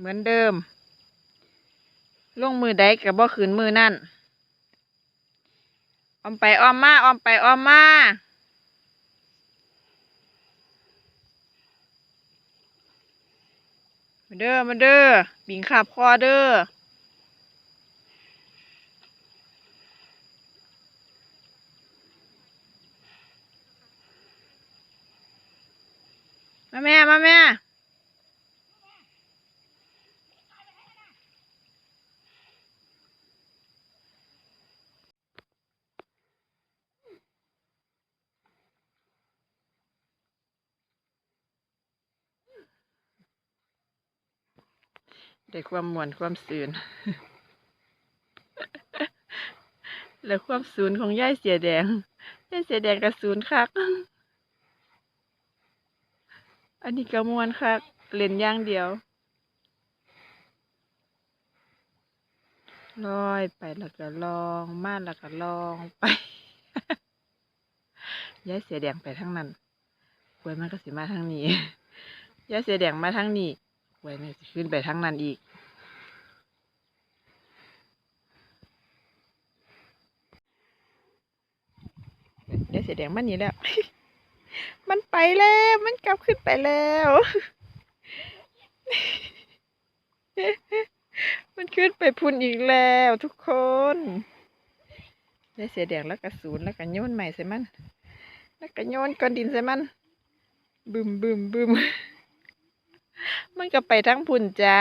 เหมือนเดิม ลงมือใดกับบ่ขืนมือนั่นออมไปออมมาออมไปออมมามาเด้อมาเด้อบิงขับคอเด้อมาแม่มาแม่ ได้ความมวนความสื่นและความศูนย์ของย่ายเสียแดงย่ายเสียแดงกับศูนย์คัก อันนี้ก็มวนคักเล่นย่างเดียวลอยไปแล้วก็ลองมาแล้วก็ลองไปย้ายเสียแดงไปทางนั้นหวยมันก็สิมาทางนี้ย้ายเสียแดงมาทางนี้ หวยมันสิขึ้นไปทางนั้นอีกย้ายเสียแดงมันนี่แล้ว มันไปแล้ว มันกลับขึ้นไปแล้ว มันขึ้นไปพุ่นอีกแล้วทุกคนได้เสียแดงแล้วก็ศูนแล้วก็โยนใหม่ใส่มัน แล้วก็โยนก้อนดินใส่มัน บึมบึมบึม มันก็ไปทั้งพุ่นจ้า